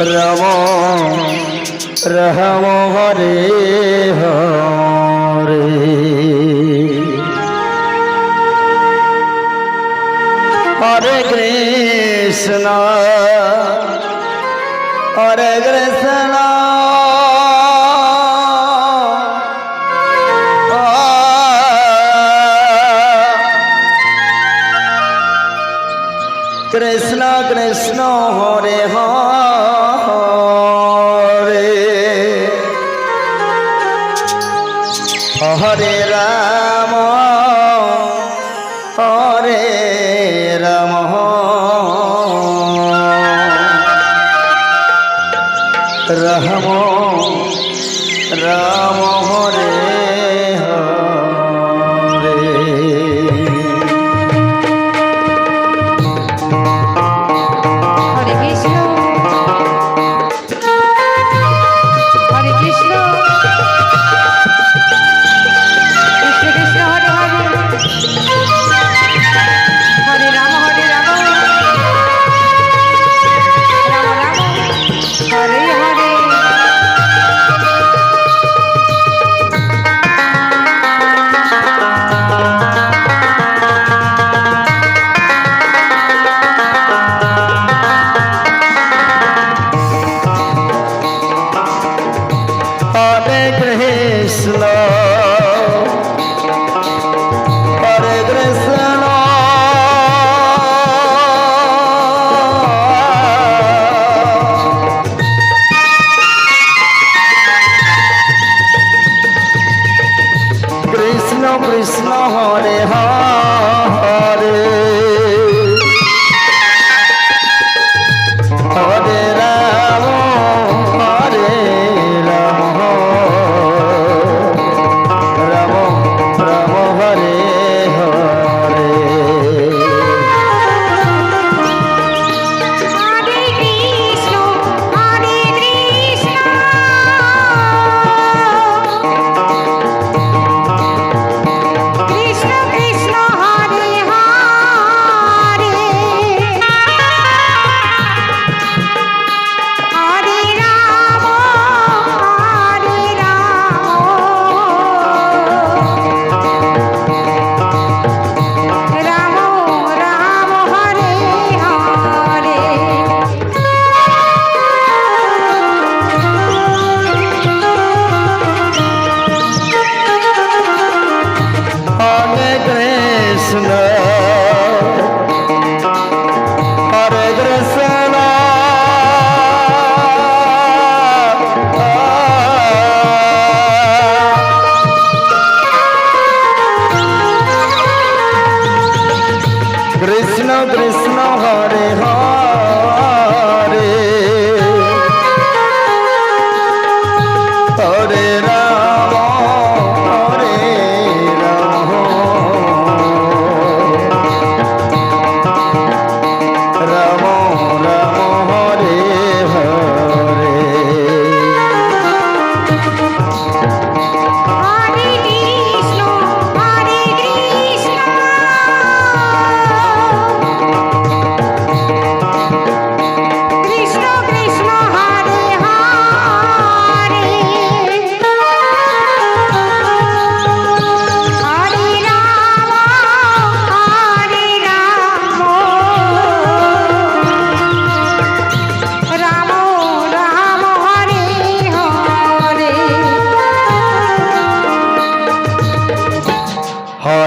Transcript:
रमो रहमो हरे हरे। हरे कृष्ण हरे कृष्ण। कृष्ण कृष्ण हो। হরে রাম হরে রাম। রহম রাম হরে